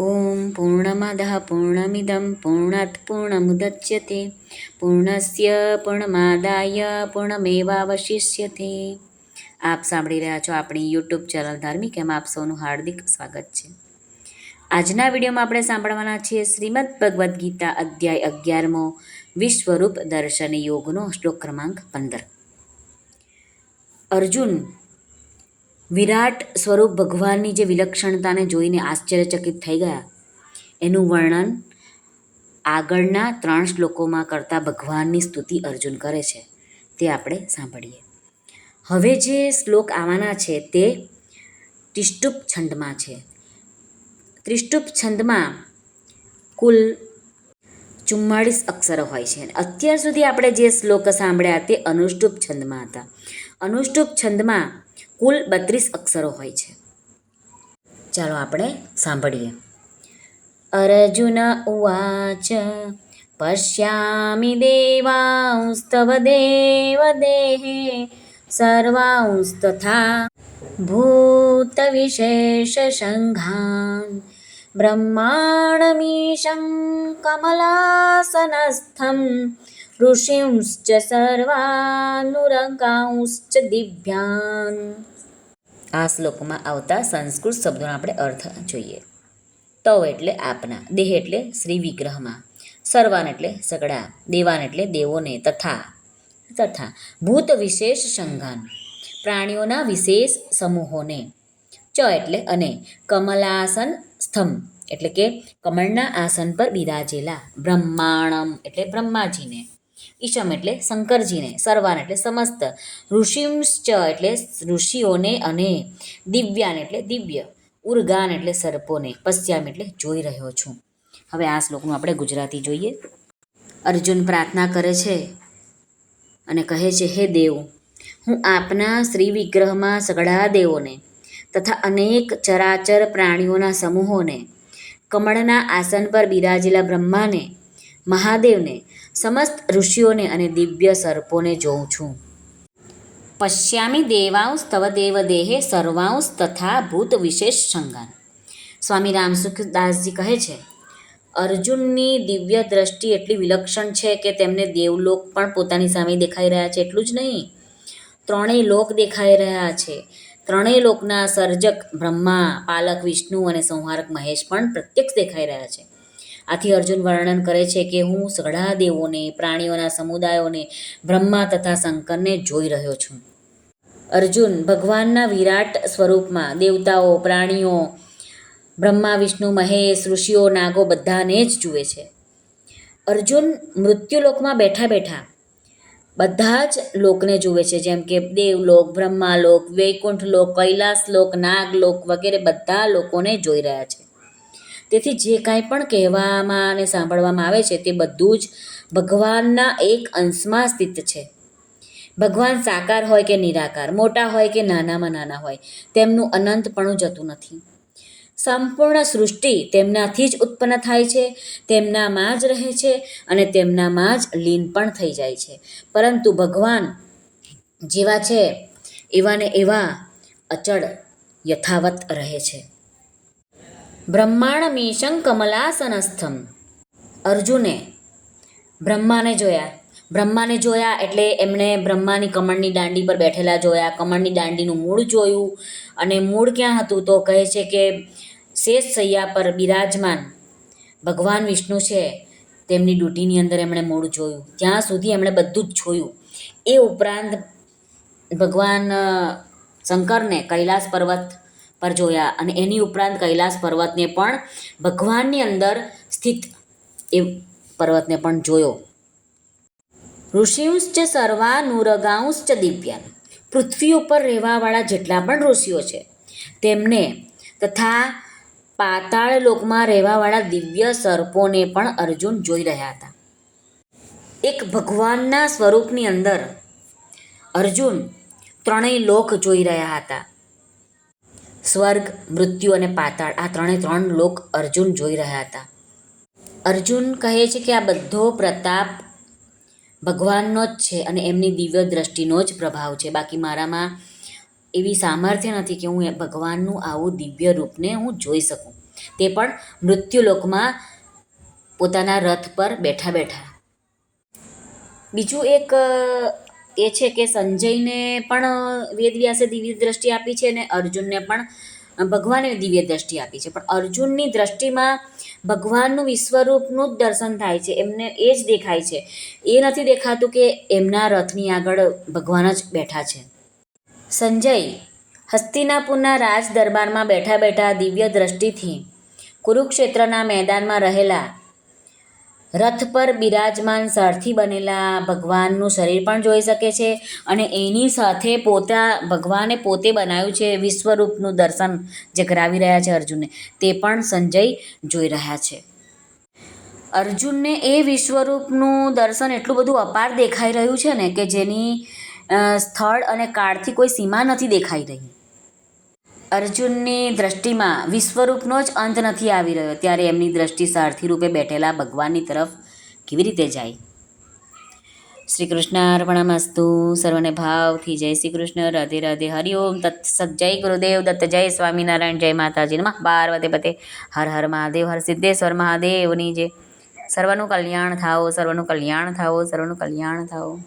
ઓમ પૂર્ણમદઃ પૂર્ણમિદં પૂર્ણાત પૂર્ણમુદચ્યતે પૂર્ણસ્ય પૂર્ણમાદાય પૂર્ણમેવાવશિષ્યતે આપ સાંભળી રહ્યા છો આપણી યુટ્યુબ ચેનલ ધાર્મિક એમાં આપ સૌનું હાર્દિક સ્વાગત છે આજના વિડીયોમાં આપણે સાંભળવાના છીએ શ્રીમદ ભગવદ્ ગીતા અધ્યાય અગિયારમો વિશ્વરૂપ દર્શન યોગનો શ્લોક ક્રમાંક પંદર અર્જુન વિરાટ સ્વરૂપ ભગવાનની જે વિલક્ષણતાને જોઈને આશ્ચર્યચકિત થઈ ગયા. એનું વર્ણન આગળના ત્રણ શ્લોકોમાં કરતાં ભગવાનની સ્તુતિ અર્જુન કરે છે. તે આપણે સાંભળીએ. હવે જે શ્લોક આવવાના છે તે ત્રિષ્ટુપ છંદમાં છે. ત્રિષ્ટુપ છંદમાં કુલ ચુમ્માળીસ અક્ષરો હોય છે. અત્યાર સુધી આપણે જે શ્લોક સાંભળ્યા તે અનુષ્ટુપ છંદમાં હતા. અનુષ્ટુપ છંદમાં કુલ બત્રીસ અક્ષરો હોય છે. ચાલો આપણે સાંભળીએ. અર્જુન ઉવાચ, પશ્યામિ દેવાંસ્તવ દેવ દેહે સર્વાંસ્તથા ભૂતવિશેષસંઘાન બ્રહ્માણમીશં કમલાસનસ્થં ઋષિંશ્ચ સર્વાનુરંકાંશ્ચ દિવ્યાન આ શ્લોકમાં આવતા સંસ્કૃત શબ્દોનો આપણે અર્થ જોઈએ. તવ એટલે આપના, દેહ એટલે શ્રી વિગ્રહમાં સર્વાન એટલે સગડા, દેવાન એટલે દેવોને, તથા તથા, ભૂત વિશેષ સંઘાન, પ્રાણીઓના વિશેષ સમૂહોને, ચ એટલે અને, કમલાસન સ્તંભ એટલે કે, કમળના આસન પર બિરાજેલા બ્રહ્માણમ એટલે બ્રહ્માજીને. ઈશમ એટલે શંકરજીને, સર્વાન એટલે સમસ્ત ઋષિંશ્ચ એટલે ઋષિઓને અને દિવ્યાન એટલે દિવ્ય, ઉર્ગાન એટલે સર્પોને, પશ્યામ એટલે જોઈ રહ્યો છું. હવે આ શ્લોકનું આપણે ગુજરાતી જોઈએ. અર્જુન પ્રાર્થના કરે છે અને કહે છે, હે દેવ, હું આપના શ્રી વિગ્રહમાં સગળા દેવોને તથા અનેક ચરાચર પ્રાણીઓના સમૂહોને, કમળના આસન પર બિરાજેલા બ્રહ્માને, મહાદેવને સમસ્ત ઋષિઓને અને દિવ્ય સર્પોને જોઉં છું. પશ્યામી દેવાંશ તવ દેવ દેહે સર્વાંશ તથા ભૂત વિશેષ સંગાન. સ્વામી રામસુખદાસજી કહે છે, અર્જુનની દિવ્ય દ્રષ્ટિ એટલી વિલક્ષણ છે કે તેમને દેવલોક પણ પોતાની સામે દેખાઈ રહ્યા છે, એટલું જ નહીં. ત્રણેય લોક દેખાઈ રહ્યા છે. ત્રણેય લોકના સર્જક બ્રહ્મા, પાલક, વિષ્ણુ અને સંહારક મહેશ પણ પ્રત્યક્ષ દેખાઈ રહ્યા છે. આથી અર્જુન વર્ણન કરે છે કે હું સઘળા દેવોને, પ્રાણીઓના સમુદાયોને, બ્રહ્મા તથા શંકરને જોઈ રહ્યો છું. અર્જુન ભગવાનના વિરાટ સ્વરૂપમાં દેવતાઓ, પ્રાણીઓ, બ્રહ્મા, વિષ્ણુ, મહેશ, ઋષિઓ, નાગો બધાને જ જુએ છે. અર્જુન મૃત્યુલોકમાં બેઠા બેઠા બધા જ લોકને જુએ છે, જેમ કે દેવલોક, બ્રહ્માલોક વૈકુંઠ લોક કૈલાસ લોક નાગલોક વગેરે બધા લોકોને જોઈ રહ્યા છે. તેથી જે કાંઈ પણ કહેવામાં અને સાંભળવામાં આવે છે તે બધું જ ભગવાનના એક અંશમાં સ્થિત છે. ભગવાન સાકાર હોય કે નિરાકાર, મોટા હોય કે નાનામાં નાના હોય, તેમનું અનંતપણું જતું નથી. સંપૂર્ણ સૃષ્ટિ તેમનાથી જ ઉત્પન્ન થાય છે, તેમનામાં જ રહે છે અને તેમનામાં જ લીન પણ થઈ જાય છે. પરંતુ ભગવાન જેવા છે, એવાને એવા અચળ, યથાવત રહે છે. બ્રહ્માંડ મીશં કમલાસનસ્થમ. અર્જુને બ્રહ્માને જોયા. બ્રહ્માને જોયા એટલે એમણે બ્રહ્માની કમળની દાંડી પર બેઠેલા જોયા. કમળની દાંડીનું મૂળ જોયું અને મૂળ ક્યાં હતું તો કહે છે કે શેષ સૈયા પર બિરાજમાન ભગવાન વિષ્ણુ છે. તેમની ડૂટીની અંદર એમણે મૂળ જોયું. ત્યાં સુધી એમણે બધું જ જોયું એ ઉપરાંત ભગવાન શંકરને કૈલાસ પર્વત પર જોયા અને એની ઉપરાંત કૈલાસ પર્વતને પણ ભગવાનની અંદર સ્થિત એ પર્વતને પણ જોયો. ઋષિંશ્ચ સર્વા નુરગાંશ્ચ દિવ્યાન. પૃથ્વી ઉપર રહેવાવાળા જેટલા પણ ઋષિઓ છે, તેમને તથા પાતાળ લોકમાં રહેવાવાળા દિવ્ય સર્પોને પણ અર્જુન જોઈ રહ્યા હતા. એક ભગવાનના સ્વરૂપની અંદર અર્જુન ત્રણેય લોક જોઈ રહ્યા હતા. સ્વર્ગ, મૃત્યુ અને પાતાળ આ ત્રણે ત્રણ લોક અર્જુન જોઈ રહ્યા હતા. અર્જુન કહે છે કે આ બધો પ્રતાપ ભગવાનનો જ છે અને એમની દિવ્ય દ્રષ્ટિનો જ પ્રભાવ છે. બાકી મારામાં એવી સામર્થ્ય નથી કે હું ભગવાનનું આવું દિવ્ય રૂપને હું જોઈ શકું. તે પણ મૃત્યુલોકમાં પોતાના રથ પર બેઠા બેઠા. બીજું એક એ છે કે સંજયને પણ વેદવ્યાસે દિવ્ય દ્રષ્ટિ આપી છે અને અર્જુનને પણ ભગવાને દિવ્ય દ્રષ્ટિ આપી છે. પણ અર્જુનની દ્રષ્ટિમાં ભગવાનનું વિશ્વરૂપનું જ દર્શન થાય છે, એમને એ જ દેખાય છે. એ નથી દેખાતું કે એમના રથની આગળ ભગવાન જ બેઠા છે. સંજય, હસ્તિનાપુરના રાજ દરબારમાં બેઠા બેઠા દિવ્ય દ્રષ્ટિથી કુરુક્ષેત્રના મેદાનમાં રહેલા રથ પર બિરાજમાન સારથી બનેલા ભગવાનનું શરીર પણ જોઈ શકે છે અને એની સાથે પોતા ભગવાને પોતે બનાવ્યું છે વિશ્વરૂપનું દર્શન જે કરાવી રહ્યા છે અર્જુનને તે પણ સંજય જોઈ રહ્યા છે. અર્જુનને એ વિશ્વરૂપનું દર્શન એટલું બધું અપાર દેખાઈ રહ્યું છે ને કે જેની સ્થળ અને કાળથી કોઈ સીમા નથી દેખાઈ રહી. અર્જુનની દ્રષ્ટિમાં વિશ્વરૂપનો જ અંત નથી આવી રહ્યો. ત્યારે એમની દ્રષ્ટિ સારથી રૂપે બેઠેલા ભગવાનની તરફ કેવી રીતે જાય? શ્રી કૃષ્ણ અર્પણમસ્તુ. સર્વને ભાવથી જય શ્રી કૃષ્ણ રાધે. રાધે હરિઓમ તત્સત જય ગુરુદેવ દત્ત. જય સ્વામિનારાયણ. જય માતાજી નમઃ. પાર્વતે પતે. હર હર મહાદેવ. હર સિદ્ધેશ્વર મહાદેવની જે સર્વનું કલ્યાણ થાઓ. સર્વનું કલ્યાણ થાઓ. સર્વનું કલ્યાણ થાઓ.